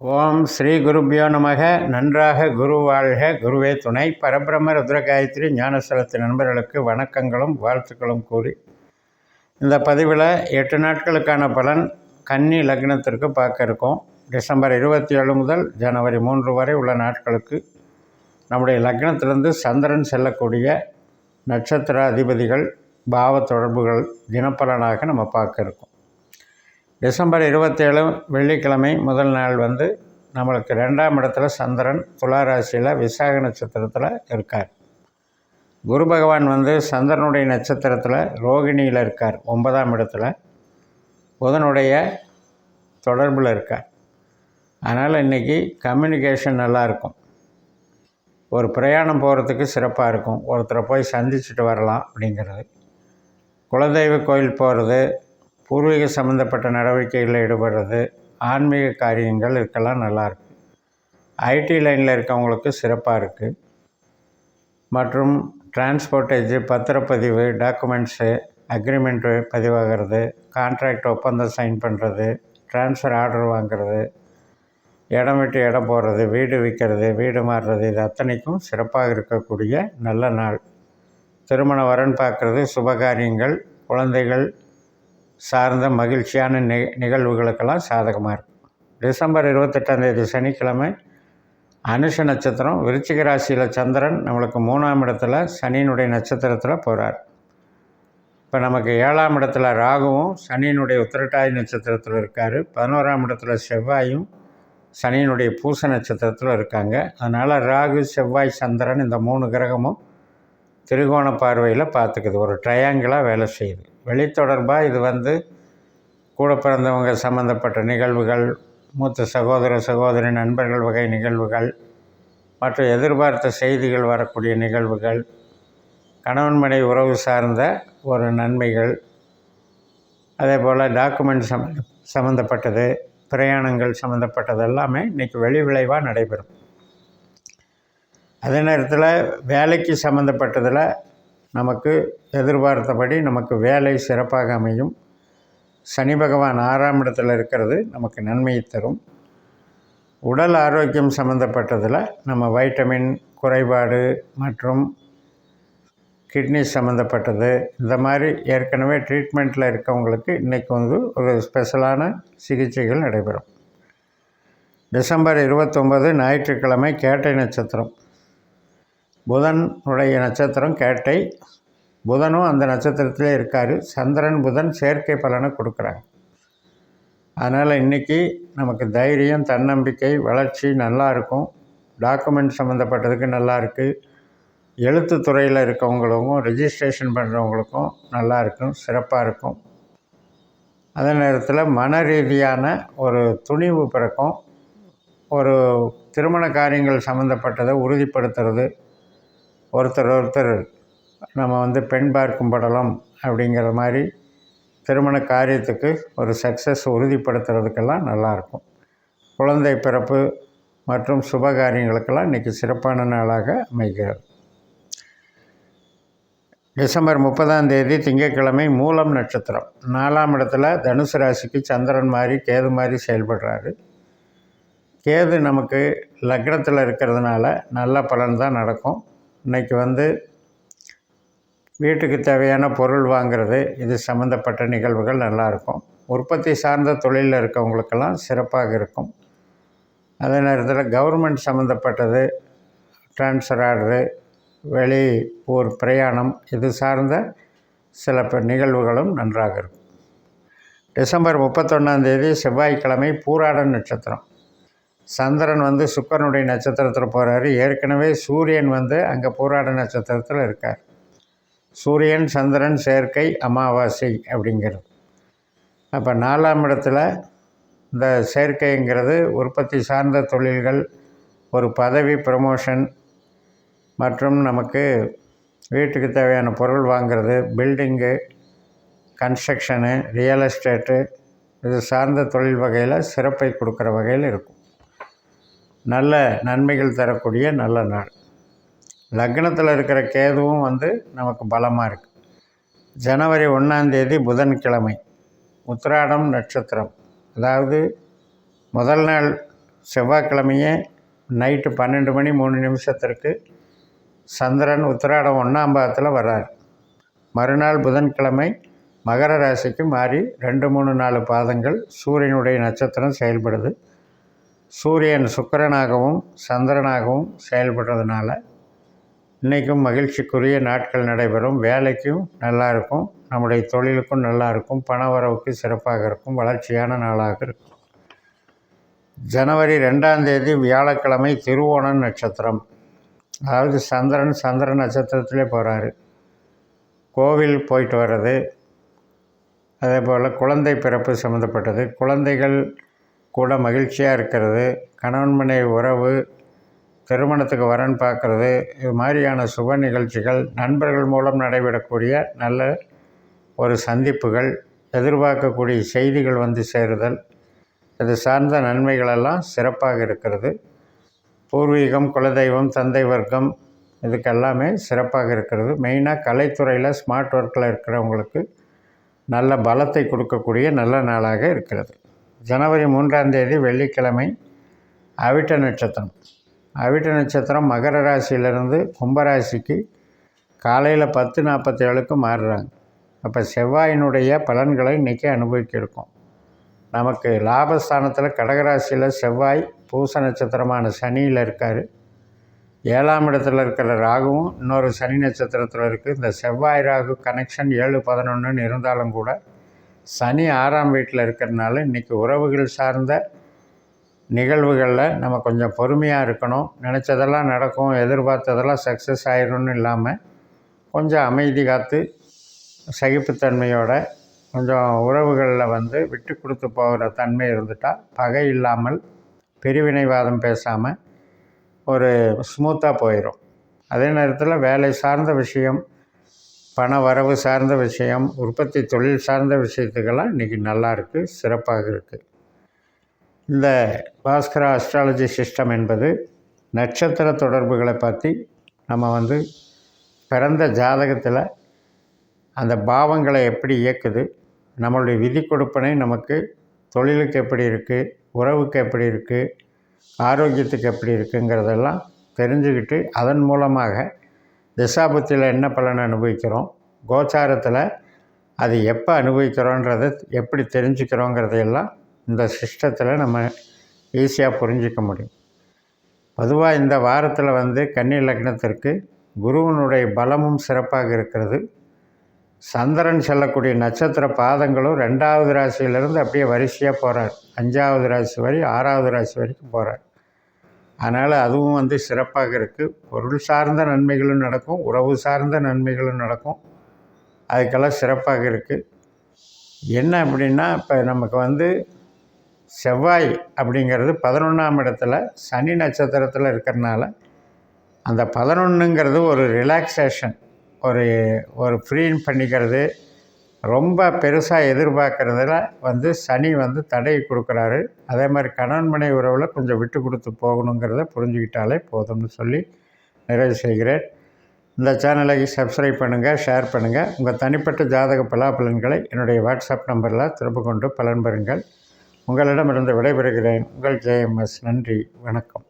ஓம் ஸ்ரீ குருபியோ நமக. நன்றாக குரு வாழ்க. குருவே துணை. பரபிரம்ம ருத்ரகாயத்ரி ஞானஸ்தலத்து நண்பர்களுக்கு வணக்கங்களும் வாழ்த்துக்களும் கூறி. இந்த பதிவில் எட்டு நாட்களுக்கான பலன் கன்னி லக்னத்திற்கு பார்க்க இருக்கோம். டிசம்பர் இருபத்தி ஏழு முதல் ஜனவரி மூன்று வரை உள்ள நாட்களுக்கு நம்முடைய லக்னத்திலிருந்து சந்திரன் செல்லக்கூடிய நட்சத்திர அதிபதிகள் பாவ தொடர்புகள் தினப்பலனாக நம்ம பார்க்க இருக்கோம். டிசம்பர் இருபத்தேழு வெள்ளிக்கிழமை முதல் நாள் வந்து நம்மளுக்கு ரெண்டாம் இடத்துல சந்திரன் துளாராசியில் விசாக நட்சத்திரத்தில் இருக்கார். குரு பகவான் வந்து சந்திரனுடைய நட்சத்திரத்தில் ரோகிணியில் இருக்கார் ஒன்பதாம் இடத்துல. புதனுடைய தொடர்பில் இருக்கார். அதனால் இன்றைக்கி கம்யூனிகேஷன் நல்லாயிருக்கும் ஒரு பிரயாணம் போகிறதுக்கு சிறப்பாக இருக்கும். ஒருத்தரை போய் சந்திச்சுட்டு வரலாம் அப்படிங்கிறது. குலதெய்வ கோயில் போகிறது பூர்வீக சம்மந்தப்பட்ட நடவடிக்கைகளில் ஈடுபடுறது ஆன்மீக காரியங்கள் இதுக்கெல்லாம் நல்லாயிருக்கு ஐடி லைனில் இருக்கவங்களுக்கு சிறப்பாக இருக்குது மற்றும் டிரான்ஸ்போர்ட்டேஜ் பத்திரப்பதிவு டாக்குமெண்ட்ஸு அக்ரிமெண்ட்டு பதிவாகிறது கான்ட்ராக்ட் ஒப்பந்தம் சைன் பண்ணுறது ட்ரான்ஸ்ஃபர் ஆர்டர் வாங்குறது இடம் விட்டு இடம் போடுறது வீடு விற்கிறது வீடு மாறுறது இது அத்தனைக்கும் சிறப்பாக இருக்கக்கூடிய நல்ல நாள். திருமண வரன் பார்க்குறது சுபகாரியங்கள் குழந்தைகள் சார்ந்த மகிழ்ச்சியான நி நிகழ்வுகளுக்கெல்லாம் சாதகமாக இருக்கும். டிசம்பர் இருபத்தெட்டாந்தேதி சனிக்கிழமை அனுஷ நட்சத்திரம் விருச்சிக ராசியில் சந்திரன் நம்மளுக்கு மூணாம் இடத்துல சனியினுடைய நட்சத்திரத்தில் போகிறார் இப்போ நமக்கு ஏழாம் இடத்துல ராகுவும் சனியினுடைய உத்திரட்டாதி நட்சத்திரத்தில் இருக்கார். பதினோராம் இடத்துல செவ்வாயும் சனியினுடைய பூச நட்சத்திரத்தில் இருக்காங்க. அதனால் ராகு செவ்வாய் சந்திரன் இந்த மூணு கிரகமும் திருகோண பார்வையில் பார்த்துக்குது ஒரு ட்ரையாங்கிளாக வேலை செய்யுது. வெளித்தொடர்பாக இது வந்து கூட பிறந்தவங்க சம்மந்தப்பட்ட நிகழ்வுகள் மூத்த சகோதர சகோதரி நண்பர்கள் வகை நிகழ்வுகள் மற்றும் எதிர்பார்த்த செய்திகள் வரக்கூடிய நிகழ்வுகள் கணவன் மனை உறவு சார்ந்த ஒரு நன்மைகள் அதே போல் டாக்குமெண்ட் சம் சம்மந்தப்பட்டது பிரயாணங்கள் சம்மந்தப்பட்டது எல்லாமே இன்றைக்கி வெளி விளைவாக நடைபெறும். அதே நேரத்தில் வேலைக்கு சம்மந்தப்பட்டதில் நமக்கு எதிர்பார்த்தபடி நமக்கு வேலை சிறப்பாக அமையும். சனி பகவான் ஆறாம் இடத்துல இருக்கிறது நமக்கு நன்மையை தரும். உடல் ஆரோக்கியம் சம்மந்தப்பட்டதில் நம்ம வைட்டமின் குறைபாடு மற்றும் கிட்னி சம்மந்தப்பட்டது இந்த மாதிரி ஏற்கனவே ட்ரீட்மெண்ட்டில் இருக்கவங்களுக்கு இன்றைக்கி வந்து ஒரு ஸ்பெஷலான சிகிச்சைகள் நடைபெறும். டிசம்பர் இருபத்தொம்பது ஞாயிற்றுக்கிழமை கேட்டை நட்சத்திரம். புதனுடைய நட்சத்திரம் கேட்டை புதனும் அந்த நட்சத்திரத்திலே இருக்கார். சந்திரன் புதன் செயற்கை பலனை கொடுக்குறாங்க. அதனால் இன்றைக்கி நமக்கு தைரியம் தன்னம்பிக்கை வளர்ச்சி நல்லா இருக்கும். டாக்குமெண்ட் சம்மந்தப்பட்டதுக்கு நல்லா இருக்குது எழுத்து துறையில் இருக்கவங்களுக்கும் ரிஜிஸ்ட்ரேஷன் பண்ணுறவங்களுக்கும் நல்லா இருக்கும் சிறப்பாக இருக்கும். அதே நேரத்தில் மன ரீதியான ஒரு துணிவு பிறக்கும். ஒரு திருமண காரியங்கள் சம்மந்தப்பட்டதை உறுதிப்படுத்துறது ஒருத்தர் ஒருத்தர் நம்ம வந்து பெண் பார்க்கும் படலம் அப்படிங்கிற மாதிரி திருமண காரியத்துக்கு ஒரு சக்ஸஸ் உறுதிப்படுத்துறதுக்கெல்லாம் நல்லாயிருக்கும். குழந்தை பிறப்பு மற்றும் சுப காரியங்களுக்கெல்லாம் இன்றைக்கி சிறப்பான நாளாக அமைகிறது. டிசம்பர் முப்பதாம் தேதி திங்கட்கிழமை மூலம் நட்சத்திரம். நாலாம் இடத்துல தனுசு ராசிக்கு சந்திரன் மாதிரி கேது மாதிரி செயல்படுறாரு. கேது நமக்கு லக்னத்தில் இருக்கிறதுனால நல்ல பலன் தான் நடக்கும். இன்றைக்கி வந்து வீட்டுக்கு தேவையான பொருள் வாங்கிறது இது சம்மந்தப்பட்ட நிகழ்வுகள் நல்லாயிருக்கும். உற்பத்தி சார்ந்த தொழிலில் இருக்கவங்களுக்கெல்லாம் சிறப்பாக இருக்கும். அதே நேரத்தில் கவர்மெண்ட் சம்மந்தப்பட்டது ட்ரான்ஸ்ஃபர் ஆர்டரு வெளி ஊர் பிரயாணம் இது சார்ந்த சில நிகழ்வுகளும் நன்றாக இருக்கும். டிசம்பர் முப்பத்தொன்னாந்தேதி செவ்வாய்க்கிழமை பூராடன் நட்சத்திரம். சந்திரன் வந்து சுக்கரனுடைய நட்சத்திரத்தில் போகிறாரு ஏற்கனவே சூரியன் வந்து அங்கே போராட நட்சத்திரத்தில் இருக்கார். சூரியன் சந்திரன் சேர்க்கை அமாவாசை அப்படிங்கிறது. அப்போ நாலாம் இடத்துல இந்த செயற்கைங்கிறது உற்பத்தி சார்ந்த தொழில்கள் ஒரு பதவி ப்ரமோஷன் மற்றும் நமக்கு வீட்டுக்கு தேவையான பொருள் வாங்கிறது பில்டிங்கு கன்ஸ்ட்ரக்ஷனு ரியல் எஸ்டேட்டு இது சார்ந்த தொழில் வகையில் சிறப்பை கொடுக்குற வகையில் இருக்கும். நல்ல நன்மைகள் தரக்கூடிய நல்ல நாள். லக்னத்தில் இருக்கிற கேதுவும் வந்து நமக்கு பலமாக இருக்குது ஜனவரி ஒன்றாந்தேதி புதன்கிழமை உத்திராடம் நட்சத்திரம். அதாவது முதல் நாள் செவ்வாய்க்கிழமையே நைட்டு பன்னெண்டு மணி மூணு நிமிஷத்திற்கு சந்திரன் உத்திராடம் ஒன்றாம் பாதத்தில் வர்றார். மறுநாள் புதன்கிழமை மகர ராசிக்கு மாறி ரெண்டு மூணு நாலு பாதங்கள் சூரியனுடைய நட்சத்திரம் செயல்படுது. சூரியன் சுக்கிரனாகவும் சந்திரனாகவும் செயல்படுறதுனால இன்றைக்கும் மகிழ்ச்சிக்குரிய நாட்கள் நடைபெறும். வேலைக்கும் நல்லா இருக்கும். நம்முடைய தொழிலுக்கும் நல்லாயிருக்கும் பண வரவுக்கு சிறப்பாக இருக்கும். வளர்ச்சியான நாளாக இருக்கும். ஜனவரி ரெண்டாம் தேதி வியாழக்கிழமை திருவோணம் நட்சத்திரம். அதாவது சந்திரன் சந்திரன் நட்சத்திரத்திலே போகிறாரு கோவில் போயிட்டு வர்றது. அதே போல் குழந்தை பிறப்பு சம்மந்தப்பட்டது குழந்தைகள் கூட மகிழ்ச்சியாக இருக்கிறது. கணவன் மனைவி உறவு திருமணத்துக்கு வரன் பார்க்குறது. இது மாதிரியான சுப நிகழ்ச்சிகள் நண்பர்கள் மூலம் நடைபெறக்கூடிய நல்ல ஒரு சந்திப்புகள் எதிர்பார்க்கக்கூடிய செய்திகள் வந்து சேருதல். இது சார்ந்த நன்மைகளெல்லாம் சிறப்பாக இருக்கிறது. பூர்வீகம் குலதெய்வம் தந்தை வர்க்கம் இதுக்கெல்லாமே சிறப்பாக இருக்கிறது. மெயினாக கலைத்துறையில் ஸ்மார்ட் ஒர்க்கில் இருக்கிறவங்களுக்கு நல்ல பலத்தை கொடுக்கக்கூடிய நல்ல நாளாக இருக்கிறது. ஜனவரி மூன்றாம் தேதி வெள்ளிக்கிழமை அவிட்ட நட்சத்திரம். அவிட்ட நட்சத்திரம் மகர ராசியிலிருந்து கும்பராசிக்கு காலையில் பத்து நாற்பத்தி ஏழுக்கு மாறுறாங்க. அப்போ செவ்வாயினுடைய பலன்களை இன்றைக்கி அனுபவிக்கிருக்கோம் நமக்கு லாபஸ்தானத்தில் கடகராசியில் செவ்வாய் பூச நட்சத்திரமான சனியில் இருக்கார். ஏழாம் இடத்துல இருக்கிற ராகுவும் இன்னொரு சனி நட்சத்திரத்தில் இருக்குது இந்த செவ்வாய் ராகு கனெக்ஷன் ஏழு பதினொன்றுன்னு இருந்தாலும் கூட சனி ஆறாம் வீட்டில் இருக்கிறதுனால இன்றைக்கி உறவுகள் சார்ந்த நிகழ்வுகளில் நம்ம கொஞ்சம் பொறுமையாக இருக்கணும். நினச்சதெல்லாம் நடக்கும் எதிர்பார்த்ததெல்லாம் சக்ஸஸ் ஆயிரும்னு இல்லாமல் கொஞ்சம் அமைதி காத்து சகிப்புத்தன்மையோட கொஞ்சம் உறவுகளில் வந்து விட்டு கொடுத்து போகிற தன்மை இருந்துட்டால் பகை இல்லாமல் பிரிவினைவாதம் பேசாமல் ஒரு ஸ்மூத்தாக போயிடும் அதே நேரத்தில் வேலை சார்ந்த விஷயம் பண வரவு சார்ந்த விஷயம் உற்பத்தி தொழில் சார்ந்த விஷயத்துக்கெல்லாம் இன்றைக்கி நல்லா இருக்குது சிறப்பாக இருக்குது இந்த பாஸ்கரா அஸ்ட்ராலஜி சிஸ்டம் என்பது நட்சத்திர தொடர்புகளை பற்றி நம்ம வந்து பிறந்த ஜாதகத்தில் அந்த பாவங்களை எப்படி இயக்குது நம்மளுடைய விதி கொடுப்பனை நமக்கு தொழிலுக்கு எப்படி இருக்குது உறவுக்கு எப்படி இருக்குது ஆரோக்கியத்துக்கு எப்படி இருக்குங்கிறதெல்லாம் தெரிஞ்சுக்கிட்டு அதன் மூலமாக திசாபுத்தியில் என்ன பலன் அனுபவிக்கிறோம்? கோச்சாரத்தில் அது எப்போ அனுபவிக்கிறோன்றதை எப்படி தெரிஞ்சுக்கிறோங்கிறதையெல்லாம் இந்த சிஸ்டத்தில் நம்ம ஈஸியாக புரிஞ்சிக்க முடியும். பொதுவாக இந்த வாரத்தில் வந்து கன்னி லக்னத்திற்கு குருவனுடைய பலமும் சிறப்பாக இருக்கிறது. சந்திரன் செல்லக்கூடிய நட்சத்திர பாதங்களும் ரெண்டாவது ராசியிலேருந்து அப்படியே வரிசையாக போகிறார் அஞ்சாவது ராசி வரை ஆறாவது ராசி வரைக்கும் போகிறார் அதனால் அதுவும் வந்து சிறப்பாக இருக்குது பொருள் சார்ந்த நன்மைகளும் நடக்கும். உறவு சார்ந்த நன்மைகளும் நடக்கும். அதுக்கெல்லாம் சிறப்பாக இருக்குது என்ன அப்படின்னா இப்போ நமக்கு வந்து செவ்வாய் அப்படிங்கிறது பதினொன்றாம் இடத்துல சனி நட்சத்திரத்தில் இருக்கிறனால அந்த பதினொன்றுங்கிறது ஒரு ரிலாக்ஸேஷன் ஒரு ஒரு ஃப்ரீன் பண்ணிக்கிறது ரொம்ப பெருசாக எதிர்பார்க்குறதுல வந்து சனி வந்து தடை கொடுக்குறாரு. அதே மாதிரி கணவன் மனை உறவில் கொஞ்சம் விட்டு கொடுத்து போகணுங்கிறத புரிஞ்சுக்கிட்டாலே போதும்னு சொல்லி நிறைவு செய்கிறேன். இந்த சேனலை சப்ஸ்கிரைப் பண்ணுங்கள் ஷேர் பண்ணுங்கள் உங்கள் தனிப்பட்ட ஜாதக பலாபலன்களை என்னுடைய வாட்ஸ்அப் நம்பரில் திரும்ப கொண்டு பலன் பெறுங்கள். உங்களிடமிருந்து விடைபெறுகிறேன். உங்கள் ஜேஎம்எஸ் நன்றி. வணக்கம்.